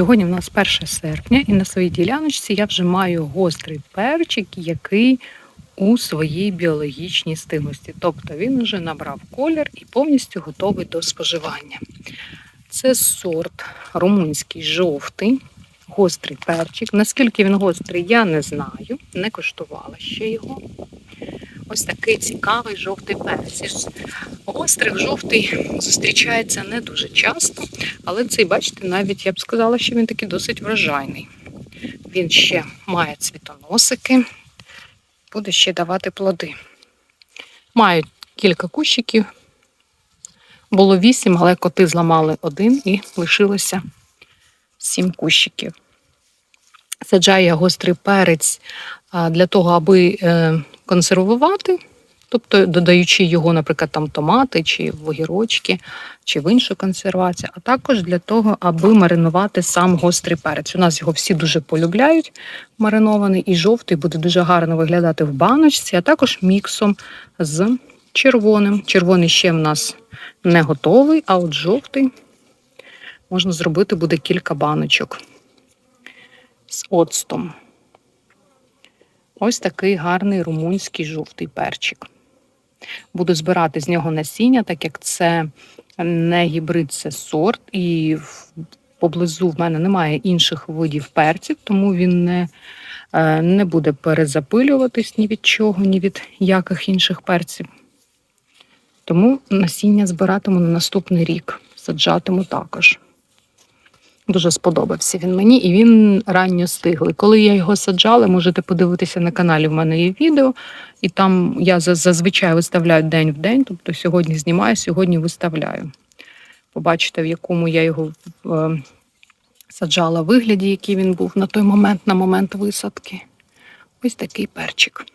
Сьогодні в нас 1 серпня, і на своїй діляночці я вже маю гострий перчик, який у своїй біологічній стиглості. Тобто він вже набрав колір і повністю готовий до споживання. Це сорт румунський жовтий, гострий перчик. Наскільки він гострий, я не знаю, не коштувала ще його. Ось такий цікавий жовтий перець. Гострий жовтий зустрічається не дуже часто, але цей, бачите, навіть я б сказала, що він такий досить врожайний. Він ще має цвітоносики, буде ще давати плоди. Маю кілька кущиків. Було вісім, але коти зламали один і лишилося сім кущиків. Саджаю я гострий перець для того, аби е, консервувати, тобто додаючи його, наприклад, там томати чи в огірочки, чи в іншу консервацію, а також для того, аби маринувати сам гострий перець. У нас його всі дуже полюбляють, маринований, і жовтий буде дуже гарно виглядати в баночці, а також міксом з червоним. Червоний ще в нас не готовий, а от жовтий можна зробити буде кілька баночок з оцтом. Ось такий гарний румунський жовтий перчик. Буду збирати з нього насіння, так як це не гібрид, це сорт, і поблизу в мене немає інших видів перців, тому він не, е, не буде перезапилюватись ні від чого, ні від яких інших перців. Тому насіння збиратиму на наступний рік, саджатиму також. Дуже сподобався він мені, і він ранньо стиглий. Коли я його саджала, можете подивитися на каналі. В мене є відео, і там я зазвичай виставляю день в день, тобто сьогодні знімаю, сьогодні виставляю. Побачите, в якому я його е, саджала вигляді, який він був на той момент, на момент висадки. Ось такий перчик.